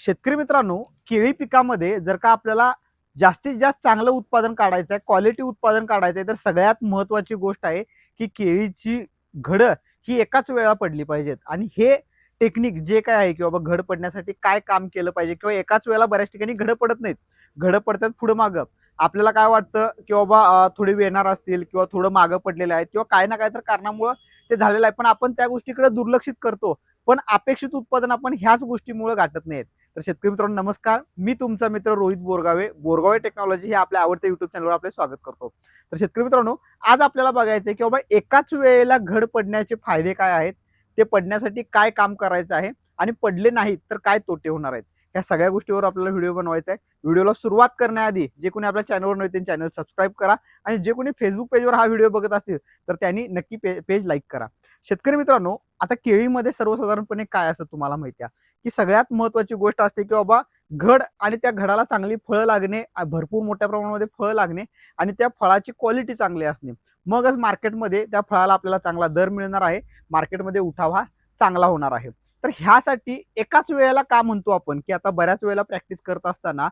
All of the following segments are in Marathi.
शेतकरी मित्रांनो केळी पिकामध्ये जर का आपल्याला जास्तीत जास्त चांगलं उत्पादन काढायचं आहे क्वालिटी उत्पादन काढायचं आहे तर सगळ्यात महत्वाची गोष्ट आहे की केळीची घडं ही एकाच वेळा पडली पाहिजेत. आणि हे टेक्निक जे काय आहे की बाबा घड पडण्यासाठी काय काम केलं पाहिजे किंवा एकाच वेळेला बऱ्याच ठिकाणी घडं पडत नाहीत. घडं पडतात पुढं मागं. आपल्याला काय वाटतं की बाबा थोडी वेणार असतील किंवा थोडं मागं पडलेलं आहे किंवा काय ना काय तर कारणामुळं ते झालेलं आहे. पण आपण त्या गोष्टीकडे दुर्लक्षित करतो. पण अपेक्षित उत्पादन आपण ह्याच गोष्टीमुळे गाठत नाहीत. तर शेतकरी मित्रांनो नमस्कार. मी तुमचा मित्र रोहित बोरगावे बोरगावे टेक्नॉलॉजी हे आपल्या आवडत्या युट्यूब चॅनलवर आपले स्वागत करतो. तर शेतकरी मित्रांनो आज आपल्याला बघायचं आहे की बाबा एकाच वेळेला घड पडण्याचे फायदे काय आहेत? ते पडण्यासाठी काय काम करायचं आहे? आणि पडले नाहीत तर काय तोटे होणार आहेत? या सगळ्या गोष्टीवर आपल्याला व्हिडिओ बनवायचा आहे व्हिडिओला सुरुवात करण्याआधी जे कोणी आपल्या चॅनलवर नव्हते चॅनल सबस्क्राईब करा आणि जे कोणी फेसबुक पेजवर हा व्हिडिओ बघत असतील तर त्यांनी नक्की पे पेज लाईक करा. शेतकरी मित्रांनो आता केळीमध्ये सर्वसाधारणपणे काय असतं तुम्हाला माहिती आहे? की सगळ्यात महत्वाची गोष्ट असते की बाबा घड आणि त्या घडाला चांगली फळं लागणे भरपूर मोठ्या प्रमाणामध्ये फळं लागणे आणि त्या फळाची क्वालिटी चांगली असणे. मगच मार्केटमध्ये त्या फळाला आपल्याला चांगला दर मिळणार आहे. मार्केटमध्ये उठावा हा चांगला होणार आहे. तर ह्यासाठी एकाच वेळेला का म्हणतो आपण की आता बऱ्याच वेळेला प्रॅक्टिस करत असताना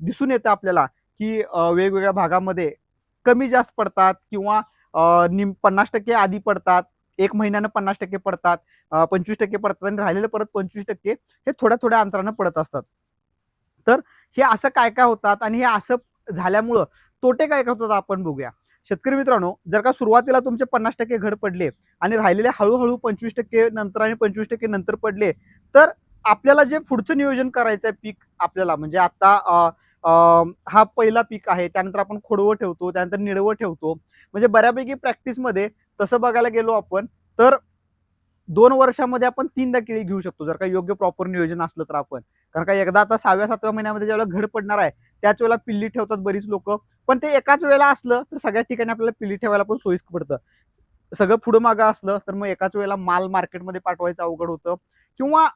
दिसून येतं आपल्याला की वेगवेगळ्या भागामध्ये कमी जास्त पडतात किंवा निम पन्नास टक्के आधी पडतात. एक महिन्यानं पन्नास टक्के पडतात पंचवीस टक्के पडतात आणि राहिलेले परत पंचवीस टक्के हे थोड्या थोड्या अंतरानं पडत असतात. तर हे असं काय काय होतात आणि हे असं झाल्यामुळं तोटे काय काय होतात आपण बघूया. शेतकरी मित्रांनो जर का सुरुवातीला तुमचे पन्नास टक्के घड पडले आणि राहिलेले हळूहळू पंचवीस टक्के नंतर आणि पंचवीस टक्के नंतर पडले तर आपल्याला जे पुढचं नियोजन करायचं आहे पीक आपल्याला म्हणजे आता हा पहिला पीक आहे त्यानंतर आपण खोडवं ठेवतो त्यानंतर निडवं ठेवतो. म्हणजे बऱ्यापैकी प्रॅक्टिसमध्ये तसं बघायला गेलो आपण तर दोन वर्षामध्ये आपण तीनदा केळी घेऊ शकतो जर का योग्य प्रॉपर नियोजन असलं तर आपण. कारण का एकदा आता सहाव्या सातव्या महिन्यामध्ये ज्यावेळेला घड पडणार आहे त्याच वेळेला पिल्ली ठेवतात बरीच लोक. पण ते एकाच वेळेला असलं तर सगळ्या ठिकाणी आपल्याला पिल्ली ठेवायला पण सोयीस्कर पडतं. सगळं पुढं मागं असलं तर मग एकाच वेळेला माल मार्केटमध्ये पाठवायचं अवघड होतं. किंवा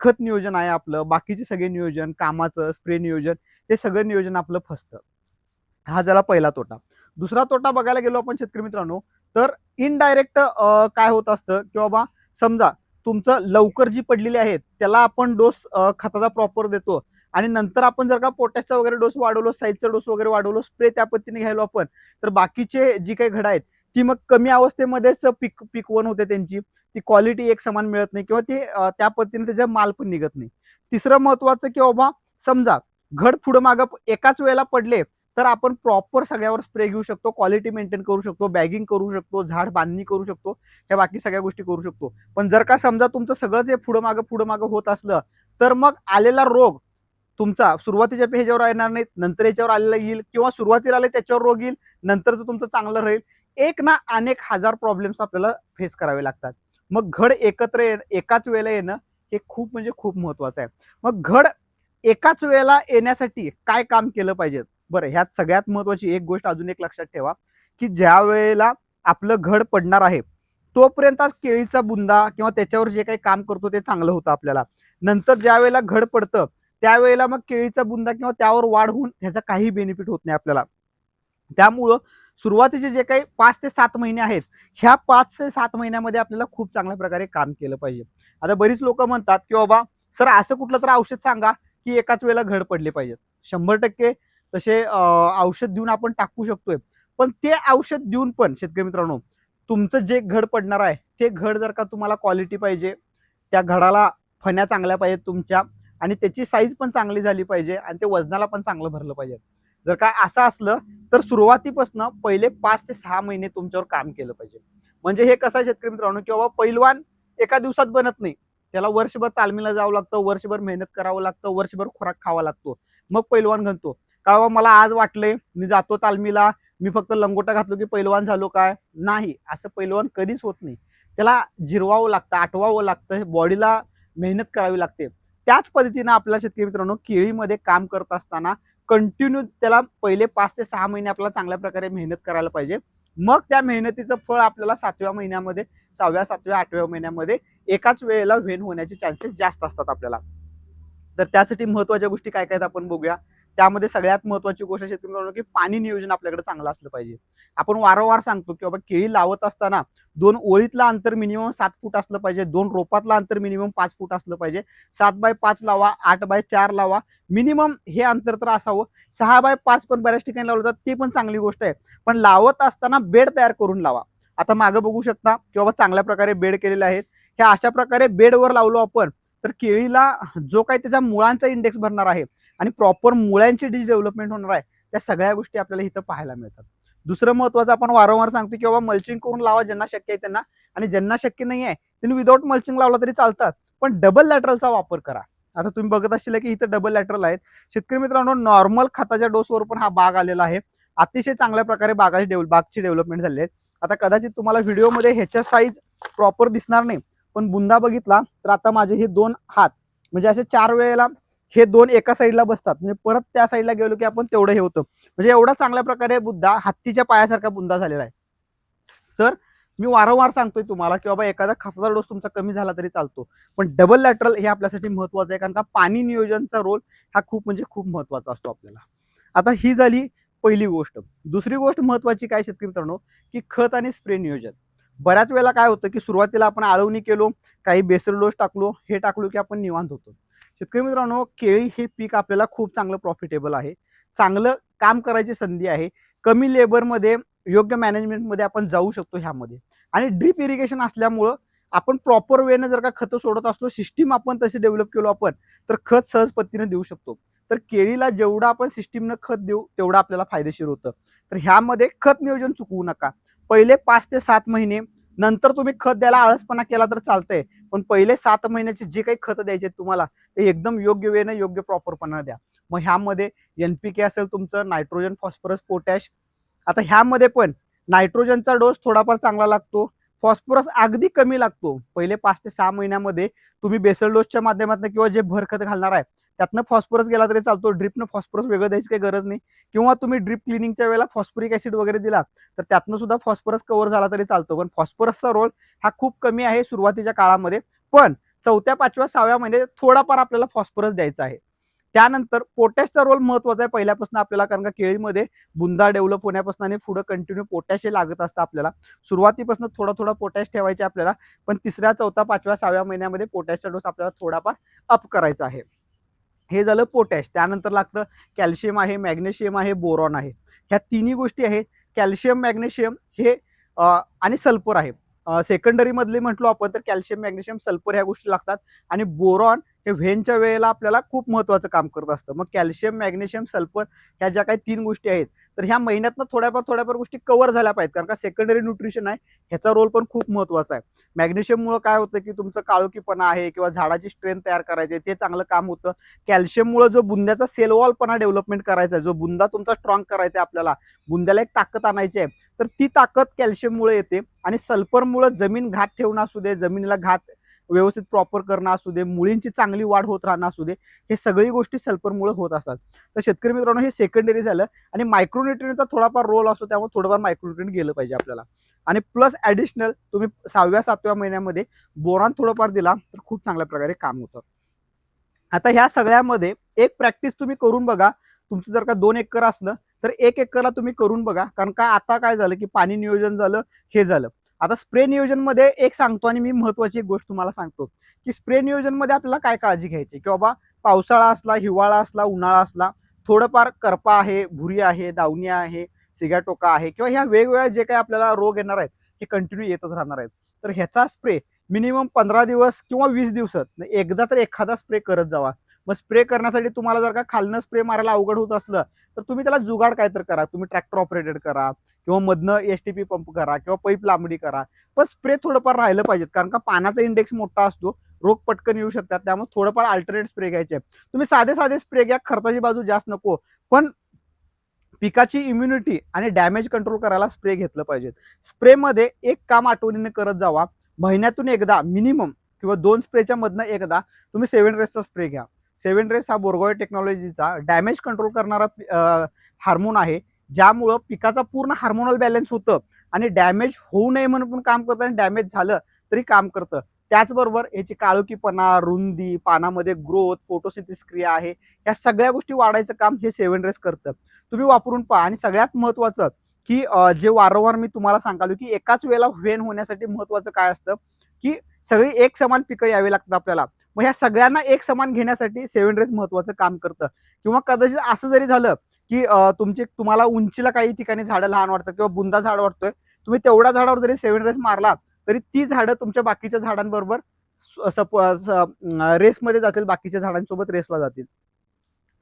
खत नियोजन आहे आपलं बाकीचे सगळे नियोजन कामाचं स्प्रे नियोजन ते सगळं नियोजन आपलं फसतं. हा झाला पहिला तोटा. दुसरा तोटा बघायला गेलो आपण शेतकरी मित्रांनो तर इनडायरेक्ट काय होत असतं की बाबा समजा तुमचं लवकर जी पडलेली आहेत त्याला आपण डोस खताचा प्रॉपर देतो आणि नंतर आपण जर का पोटॅशचा वगैरे डोस वाढवलो साईजचा डोस वगैरे वाढवलो स्प्रे त्या पद्धतीने घ्यायलो आपण तर बाकीचे जी काही घड आहेत ती मग कमी अवस्थेमध्येच पिक पिकवण होते त्यांची. ती क्वालिटी एक समान मिळत नाही किंवा ती त्या पद्धतीने त्याचा माल पण निघत नाही. तिसरं महत्वाचं की बाबा समजा घड पुढं मागं एकाच वेळेला पडले तर आपण प्रॉपर सगळ्यावर स्प्रे घेऊ शकतो क्वालिटी मेंटेन करू शकतो बॅगिंग करू शकतो झाड बांधणी करू शकतो ह्या बाकी सगळ्या गोष्टी करू शकतो. पण जर का समजा तुमचं सगळंच हे पुढं मागं पुढं मागं होत असलं तर मग आलेला रोग तुमचा सुरुवातीच्या ह्याच्यावर येणार नाहीत नंतर याच्यावर आलेला येईल किंवा सुरुवातीला आले त्याच्यावर रोग येईल नंतरचं तुमचं चांगलं राहील. एक ना अनेक हजार प्रॉब्लेम्स आपल्याला फेस करावे लागतात. मग घड एकत्र ये एकाच वेळेला येणं हे खूप म्हणजे खूप महत्वाचं आहे. मग घड एकाच वेळेला येण्यासाठी काय काम केलं पाहिजे? बरं ह्यात सगळ्यात महत्वाची एक गोष्ट अजून एक लक्षात ठेवा की ज्या वेळेला आपलं घड पडणार आहे तोपर्यंत आज केळीचा बुंदा किंवा त्याच्यावर जे काही काम करतो ते चांगलं होतं आपल्याला. नंतर ज्या वेळेला घड पडतं त्यावेळेला मग केळीचा बुंदा किंवा त्यावर वाढ होऊन ह्याचा काही बेनिफिट होत नाही आपल्याला. त्यामुळं सुरुवातीचे जे काही पाच ते सात महिने आहेत ह्या पाच ते सात महिन्यामध्ये आपल्याला खूप चांगल्या प्रकारे काम केलं पाहिजे. आता बरीच लोक म्हणतात की बाबा सर असं कुठलं तर औषध सांगा की एकाच वेळेला घड पडले पाहिजेत शंभर टक्के तसे औषध देऊन आपण टाकू शकतोय. पण ते औषध देऊन पण शेतकरी मित्रांनो तुमचं जे घड पडणार आहे ते घड जर का तुम्हाला क्वालिटी पाहिजे त्या घडाला फण्या चांगल्या पाहिजेत तुमच्या आणि त्याची साईज पण चांगली झाली पाहिजे आणि ते वजनाला पण चांगलं भरलं पाहिजे. जर काय असं असलं तर सुरुवातीपासून पहिले पाच ते सहा महिने तुमच्यावर काम केलं पाहिजे. म्हणजे हे कसं आहे शेतकरी मित्रांनो की बाबा पैलवान एका दिवसात बनत नाही. त्याला वर्षभर तालमीला जावं लागतं वर्षभर मेहनत करावं लागतं वर्षभर खुराक खावा लागतो. मग पैलवान घनतो. का बाबा मला आज वाटलंय मी जातो तालमीला मी फक्त लंगोटा घातलो की पैलवान झालो काय? नाही. असं पैलवान कधीच होत नाही. त्याला जिरवावं लागतं आठवावं लागतं बॉडीला मेहनत करावी लागते. त्याच पद्धतीनं आपल्या शेतकरी मित्रांनो केळीमध्ये काम करत असताना कंटिन्यू त्याला पहिले पाच ते सहा महिने आपल्याला चांगल्या प्रकारे मेहनत करायला पाहिजे. मग त्या मेहनतीचं फळ आपल्याला सातव्या महिन्यामध्ये सहाव्या सातव्या आठव्या महिन्यामध्ये एकाच वेळेला व्हेन होण्याचे चान्सेस जास्त असतात आपल्याला. तर त्यासाठी महत्त्वाच्या गोष्टी काय काय आपण बघूया. त्यामध्ये सगळ्यात महत्वाची गोष्ट शेतकरी मित्रांनो की पाणी नियोजन आपल्याकडे चांगलं असलं पाहिजे. आपण वारंवार सांगतो की बाबा केळी लावत असताना दोन ओळीतलं अंतर मिनिमम सात फूट असलं पाहिजे दोन रोपातलं अंतर मिनिमम पाच फूट असलं पाहिजे. सात बाय पाच लावा आठ बाय चार लावा मिनिमम हे अंतर तर असावं. सहा बाय पाच पण बऱ्याच ठिकाणी लावलं जातं ते पण चांगली गोष्ट आहे. पण लावत असताना बेड तयार करून लावा. आता मागं बघू शकता की बाबा चांगल्या प्रकारे बेड केलेले आहेत. ह्या अशा प्रकारे बेडवर लावलो आपण तर केळीला जो काही त्याचा मुळांचा इंडेक्स भरणार आहे आणि प्रॉपर मुळ्यांची डिश डेव्हलपमेंट होणार आहे त्या सगळ्या गोष्टी आपल्याला इथं पाहायला मिळतात. दुसरं महत्वाचं आपण वारंवार सांगतो की बाबा मल्चिंग करून लावा ज्यांना शक्य आहे त्यांना. आणि ज्यांना शक्य नाही आहे त्यांनी विदाऊट मल्चिंग लावला तरी चालतात. पण डबल लॅटरलचा वापर करा. आता तुम्ही बघत असाल की इथं डबल लॅटरल आहेत. शेतकरी मित्रांनो नॉर्मल खताच्या डोसवर पण हा बाग आलेला आहे. अतिशय चांगल्या प्रकारे बागाची डेव्हल बागची डेव्हलपमेंट झाली आहे. आता कदाचित तुम्हाला व्हिडिओमध्ये ह्याच्या साईज प्रॉपर दिसणार नाही. पण बुंदा बघितला तर आता माझे हे दोन हात म्हणजे असे चार वेळेला हे दोन एका साईडला बसतात. म्हणजे परत त्या साईडला गेलो की आपण तेवढं हे होतं. म्हणजे एवढा चांगल्या प्रकारे बुद्धा हत्तीच्या पायासारखा बुंदा झालेला आहे. तर मी वारंवार सांगतोय तुम्हाला की बाबा एखादा खताचा डोस तुमचा कमी झाला तरी चालतो. पण डबल लॅटरल हे आपल्यासाठी महत्वाचं आहे. कारण का पाणी नियोजनचा रोल हा खूप म्हणजे खूप महत्त्वाचा असतो आपल्याला. आता ही झाली पहिली गोष्ट. दुसरी गोष्ट महत्वाची काय शेतकरी मित्रांनो? की खत आणि स्प्रे नियोजन. बऱ्याच वेळेला काय होतं की सुरुवातीला आपण आळवणी केलो काही बेसल डोस टाकलो हे टाकलो की आपण निवांत होतो. शेतकरी मित्रांनो केळी हे पीक आपल्याला खूप चांगलं प्रॉफिटेबल आहे. चांगलं काम करायची संधी आहे. कमी लेबरमध्ये योग्य मॅनेजमेंटमध्ये आपण जाऊ शकतो ह्यामध्ये. आणि ड्रीप इरिगेशन असल्यामुळं आपण प्रॉपर वेने जर का खतं सोडत असलो सिस्टीम आपण तशी डेव्हलप केलो आपण तर खत सहज पद्धतीने देऊ शकतो. तर केळीला जेवढं आपण सिस्टीमनं खत देऊ तेवढं आपल्याला फायदेशीर होतं. तर ह्यामध्ये खत नियोजन चुकवू नका. पहिले पाच ते सात महिने नंतर तुम्ही खत द्यायला आळसपणा केला तर चालतंय. पण पहिले सात महिन्याचे जे काही खत द्यायचे तुम्हाला ते एकदम योग्य वेळेने योग्य प्रॉपरपणा द्या. मग ह्यामध्ये एनपीके असेल तुमचं नायट्रोजन फॉस्फरस पोटॅश आता ह्यामध्ये पण नायट्रोजनचा डोस थोडाफार चांगला लागतो फॉस्फरस अगदी कमी लागतो. पहिले पाच ते सहा महिन्यामध्ये तुम्ही बेसल डोसच्या माध्यमातून किंवा जे भरखत घालणार आहे त्यातनं फॉस्फरस गेला तरी चालतो. ड्रिपनं फॉस्फरस वेगळं द्यायची काही गरज नाही. किंवा तुम्ही ड्रिप क्लिनिंगच्या वेळेला फॉस्फरिक ऍसिड वगैरे दिला तर त्यातनं सुद्धा फॉस्फरस कव्हर झाला तरी चालतो. पण फॉस्फरसचा रोल हा खूप कमी आहे सुरुवातीच्या काळामध्ये. पण चौथ्या पाचव्या सहाव्या महिन्यात थोडाफार आपल्याला फॉस्फरस द्यायचा आहे. त्यानंतर पोटॅशचा रोल महत्त्वाचा आहे पहिल्यापासून आपल्याला कारण का केळीमध्ये बुंदा डेव्हलप होण्यापासून आणि पुढे कंटिन्यू पोटॅश हे लागत असतं आपल्याला. सुरुवातीपासून थोडा थोडा पोटॅश ठेवायचे आपल्याला पण तिसऱ्या चौथा पाचव्या सहाव्या महिन्यामध्ये पोटॅशचा डोस आपल्याला थोडाफार अप करायचा आहे. हे झालं पोटॅश. त्यानंतर लागतं कॅल्शियम आहे मॅग्नेशियम आहे बोरॉन आहे. ह्या तिन्ही गोष्टी आहेत. कॅल्शियम मॅग्नेशियम हे आणि सल्फर आहे. सेकंडरीमधले म्हटलो आपण तर कॅल्शियम मॅग्नेशियम सल्फर ह्या गोष्टी लागतात. आणि बोरॉन हे व्हेनच्या वेळेला आपल्याला खूप महत्त्वाचं काम करत असतं. मग कॅल्शियम मॅग्नेशियम सल्फर ह्या ज्या काही तीन गोष्टी आहेत तर ह्या महिन्यातनं थोड्याफार थोड्याफार गोष्टी कव्हर झाल्या पाहिजेत. कारण का सेकंडरी न्यूट्रिशन आहे ह्याचा रोल पण खूप महत्त्वाचा आहे. मॅग्नेशियममुळं काय होतं की तुमचं काळोखीपणा आहे किंवा झाडाची स्ट्रेंथ तयार करायची ते चांगलं काम होतं. कॅल्शियममुळं जो बुंद्याचा सेलवॉलपणा डेव्हलपमेंट करायचा आहे जो बुंदा तुमचा स्ट्रॉंग करायचा आहे आपल्याला बुंद्याला एक ताकद आणायची आहे तर ती ताकद कॅल्शियममुळे येते आणि सल्फरमुळं जमीन घात ठेवणं असू दे जमिनीला घात व्यवस्थित प्रॉपर करणं असू दे मुळींची चांगली वाढ होत राहणं असू दे हे सगळी गोष्टी सल्फरमुळे होत असतात. तर शेतकरी मित्रांनो हे सेकंडरी झालं आणि मायक्रोन्युट्रिनचा थोडाफार रोल असतो त्यामुळे थोडंफार मायक्रोन्युट्रिन गेलं पाहिजे आपल्याला. आणि प्लस ॲडिशनल तुम्ही सहाव्या सातव्या महिन्यामध्ये बोरान थोडंफार दिला तर खूप चांगल्या प्रकारे काम होतं. आता ह्या सगळ्यामध्ये एक प्रॅक्टिस तुम्ही करून बघा. तुमचं जर का दोन एकर असलं तर एक एकरला तुम्ही करून बघा. कारण का आता काय झालं की पाणी नियोजन झालं हे झालं. आता स्प्रे नियोजनमध्ये एक सांगतो आणि मी महत्वाची एक गोष्ट तुम्हाला सांगतो की स्प्रे नियोजनमध्ये आपल्याला काय काळजी घ्यायची? की बाबा पावसाळा असला हिवाळा असला उन्हाळा असला थोडंफार करपा आहे भुरी आहे दावणी आहे सिगाटोका आहे किंवा ह्या वेगवेगळ्या जे काही आपल्याला रोग येणार आहेत हे कंटिन्यू येतच राहणार आहेत. तर ह्याचा स्प्रे मिनिमम पंधरा दिवस किंवा वीस दिवसात म्हणजे एकदा तर एखादा स्प्रे करत जावा. मग स्प्रे करण्यासाठी तुम्हाला जर का खालनं स्प्रे मारायला अवघड होत असलं तर तुम्ही त्याला जुगाड काय तर करा. तुम्ही ट्रॅक्टर ऑपरेटेड करा किंवा मधनं एस टी पी पंप करा किंवा पाईप लांबडी करा. पण स्प्रे थोडंफार राहिलं पाहिजेत कारण का पाण्याचा इंडेक्स मोठा असतो रोग पटकन येऊ शकतात त्यामुळे थोडंफार अल्टरनेट स्प्रे घ्यायचे तुम्ही साधे साधे स्प्रे घ्या खर्चाची बाजू जास्त नको पण पिकाची इम्युनिटी आणि डॅमेज कंट्रोल करायला स्प्रे घेतलं पाहिजेत. स्प्रेमध्ये एक काम आठवणीने करत जावा महिन्यातून एकदा मिनिमम किंवा दोन स्प्रेच्या मधनं एकदा तुम्ही सेव्हन रेसचा स्प्रे घ्या. सेव्हन रेस हा बोरगॉय टेक्नॉलॉजीचा डॅमेज कंट्रोल करणारा हार्मोन आहे. ज्यामुळं पिकाचा पूर्ण हार्मोनल बॅलन्स होतं आणि डॅमेज होऊ नये म्हणून पण काम करतं आणि डॅमेज झालं तरी काम करतं. त्याचबरोबर याची काळोखीपणा रुंदी पानामध्ये ग्रोथ फोटोसिथिस क्रिया आहे या सगळ्या गोष्टी वाढायचं काम हे सेवन रेस करतं. तुम्ही वापरून पहा आणि सगळ्यात महत्वाचं की जे वारंवार मी तुम्हाला सांगालो की एकाच वेळेला व्हेन होण्यासाठी महत्वाचं काय असतं की सगळी एक समान पिकं यावी लागतात आपल्याला. मग ह्या सगळ्यांना एक समान घेण्यासाठी सेवन रेस महत्वाचं काम करतं. किंवा कदाचित असं जरी झालं की तुमची तुम्हाला उंचीला काही ठिकाणी झाडं लहान वाटतात किंवा बुंदा झाड वाटतोय तुम्ही तेवढ्या झाडावर जरी सेवन रेस मारला तरी ती झाडं तुमच्या बाकीच्या झाडांबरोबर सप- रेसमध्ये जातील बाकीच्या झाडांसोबत रेसला जातील.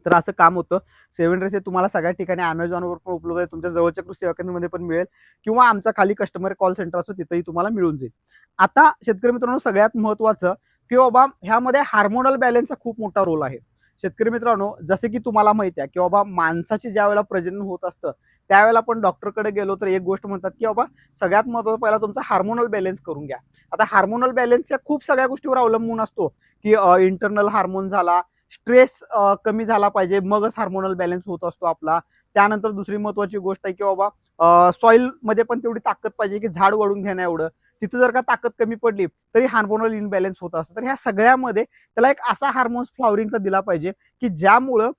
तर असं काम होतं. सेवन रेस हे तुम्हाला सगळ्या ठिकाणी अमेझॉनवर पण उपलब्ध आहे. तुमच्या जवळच्या कृषी सेवा केंद्रामध्ये पण मिळेल किंवा आमचा खाली कस्टमर कॉल सेंटर असतो तिथेही तुम्हाला मिळून जाईल. आता शेतकरी मित्रांनो सगळ्यात महत्वाचं की बाबा ह्यामध्ये हार्मोनल बॅलन्सचा खूप मोठा रोल आहे. शेतकरी मित्रांनो जसे की तुम्हाला माहिती आहे की बाबा माणसाची ज्या वेळेला प्रजनन होत असतं त्यावेळेला आपण डॉक्टरकडे गेलो तर एक गोष्ट म्हणतात की बाबा सगळ्यात महत्वाचं पहिला तुमचा हार्मोनल बॅलन्स करून घ्या. आता हार्मोनल बॅलन्स या खूप सगळ्या गोष्टीवर अवलंबून असतो की इंटरनल हार्मोन झाला स्ट्रेस कमी झाला पाहिजे मगच हार्मोनल बॅलन्स होत असतो आपला. त्यानंतर दुसरी महत्वाची गोष्ट आहे की बाबा सॉईलमध्ये पण तेवढी ताकद पाहिजे की झाड वळून घेण्या एवढं. तिथं जर का ताकद कमी पडली तरी हार्मोनल इनबॅलन्स होत असतं. तर ह्या सगळ्यामध्ये त्याला एक असा हार्मोन्स फ्लॉवरिंगचा दिला पाहिजे की ज्यामुळं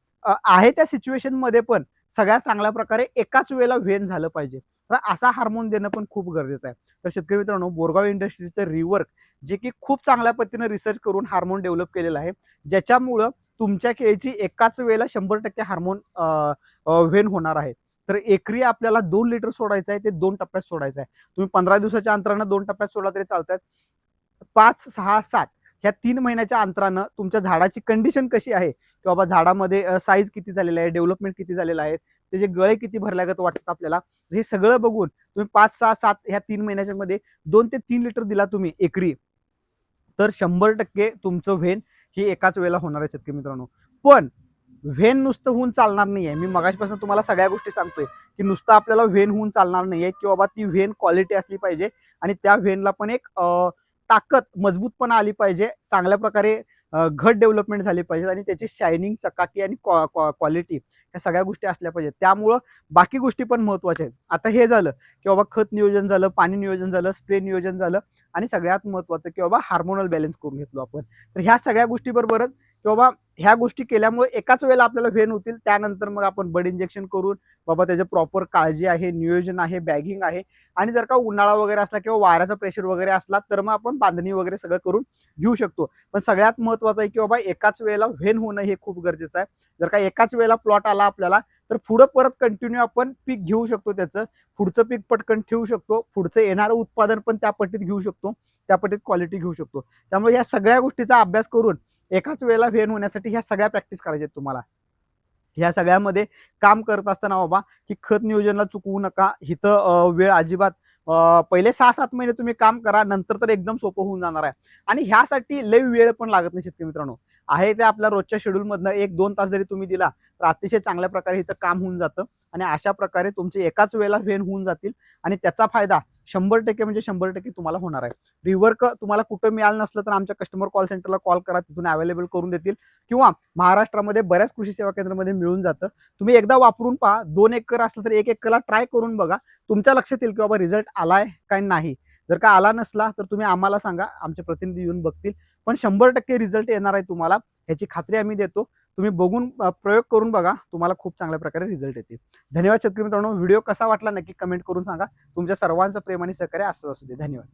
आहे त्या सिच्युएशनमध्ये पण सगळ्यात चांगल्या प्रकारे एकाच वेळेला व्हेन झालं पाहिजे. तर असा हार्मोन देणं पण खूप गरजेचं आहे. तर शेतकरी मित्रांनो बोरगाव इंडस्ट्रीचं रिवर्क जे की खूप चांगल्या पद्धतीने रिसर्च करून हार्मोन डेव्हलप केलेलं आहे ज्याच्यामुळं तुमच्या केळीची एकाच वेळेला शंभर टक्के हार्मोन व्हेन होणार आहे. तर एकरी आपल्याला दोन लिटर सोडायचं आहे ते दोन टप्प्यात सोडायचं आहे. तुम्ही पंधरा दिवसाच्या अंतरानं दोन टप्प्यात सोडला तरी चालतात पाच सहा सात ह्या तीन महिन्याच्या अंतरानं तुमच्या झाडाची कंडिशन कशी आहे? की बाबा झाडामध्ये साईज किती झालेलं आहे डेव्हलपमेंट किती झालेलं आहे त्याचे गळे किती भरल्यागत वाटतात आपल्याला हे सगळं बघून तुम्ही पाच सहा सात ह्या तीन महिन्याच्या मध्ये दोन ते तीन लिटर दिला तुम्ही एकरी. तर शंभर टक्के तुमचं व्हेन ही एकाच वेळेला होणार आहे शेतकरी मित्रांनो. पण व्हेन नुसतं होऊन चालणार नाही आहे मी मगाशपासून तुम्हाला सगळ्या गोष्टी सांगतोय की नुसतं आपल्याला व्हेन होऊन चालणार नाही आहे की बाबा ती व्हेन क्वालिटी असली पाहिजे आणि त्या व्हेनला पण एक ताकद मजबूतपणा आली पाहिजे चांगल्या प्रकारे घट डेव्हलपमेंट झाली पाहिजे आणि त्याची शायनिंग चकाकी आणि क्वालिटी ह्या सगळ्या गोष्टी असल्या पाहिजेत. त्यामुळं बाकी गोष्टी पण महत्त्वाच्या आहेत. आता हे झालं की बाबा खत नियोजन झालं पाणी नियोजन झालं स्प्रे नियोजन झालं आणि सगळ्यात महत्वाचं की बाबा हार्मोनल बॅलन्स करून घेतलो आपण. तर ह्या सगळ्या गोष्टीबरोबरच की बाबा ह्या गोष्टी केल्यामुळे एकाच वेळेला आपल्याला व्हेन होतील. त्यानंतर मग आपण बड इंजेक्शन करून बाबा त्याचं प्रॉपर काळजी आहे नियोजन आहे बॅगिंग आहे. आणि जर का उन्हाळा वगैरे असला किंवा वाऱ्याचा प्रेशर वगैरे असला तर मग आपण बांधणी वगैरे सगळं करून घेऊ शकतो. पण सगळ्यात महत्वाचं आहे की बाबा एकाच वेळेला व्हेन होणं हे खूप गरजेचं आहे. जर का एकाच वेळेला प्लॉट आला आपल्याला तर पुढं परत कंटिन्यू आपण पीक घेऊ शकतो त्याचं. पुढचं पीक पटकन ठेवू शकतो. पुढचं येणारं उत्पादन पण त्या पट्टीत घेऊ शकतो. त्या पट्टीत क्वालिटी घेऊ शकतो. त्यामुळे या सगळ्या गोष्टीचा अभ्यास करून एकाच वेळेला व्हेन होण्यासाठी ह्या सगळ्या प्रॅक्टिस करायच्या आहेत तुम्हाला. ह्या सगळ्यामध्ये काम करत असताना बाबा की खत नियोजनला चुकवू नका. हिथं वेळ अजिबात पहिले सहा सात महिने तुम्ही काम करा नंतर तर एकदम सोपं होऊन जाणार आहे. आणि ह्यासाठी लय वेळ पण लागत नाही शेतकरी मित्रांनो. आहे ते आपल्या रोजच्या शेड्यूलमधनं एक दोन तास जरी तुम्ही दिला तर अतिशय चांगल्या प्रकारे इथं काम होऊन जातं. आणि अशा प्रकारे तुमचे एकाच वेळेला व्हेन होऊन जातील. आणि त्याचा फायदा शंभर टक्के म्हणजे शंभर टक्के तुम्हाला होणार आहे. रिवर्क तुम्हाला कुठं मिळालं नसलं तर आमच्या कस्टमर कॉल सेंटरला कॉल करा तिथून अवेलेबल करून देतील. किंवा महाराष्ट्रामध्ये बऱ्याच कृषी सेवा केंद्रामध्ये मिळून जातं. तुम्ही एकदा वापरून पहा दोन एकर असलं तर एक एकरला ट्राय करून बघा. तुमच्या लक्षात येईल की बाबा रिझल्ट आलाय काय नाही. जर का आला नसला तर तुम्ही आम्हाला सांगा. आमचे प्रतिनिधी येऊन बघतील. पण शंभर टक्के रिझल्ट येणार आहे तुम्हाला. ह्याची खात्री आम्ही देतो. तुम्ही बघून प्रयोग करून बघा. तुम्हाला खूप चांगल्या प्रकारे रिझल्ट येतील. धन्यवाद शेतकरी मित्रांनो. व्हिडिओ कसा वाटला नक्की कमेंट करून सांगा. तुमच्या सर्वांचं प्रेम आणि सहकार्य असंच असू दे. धन्यवाद.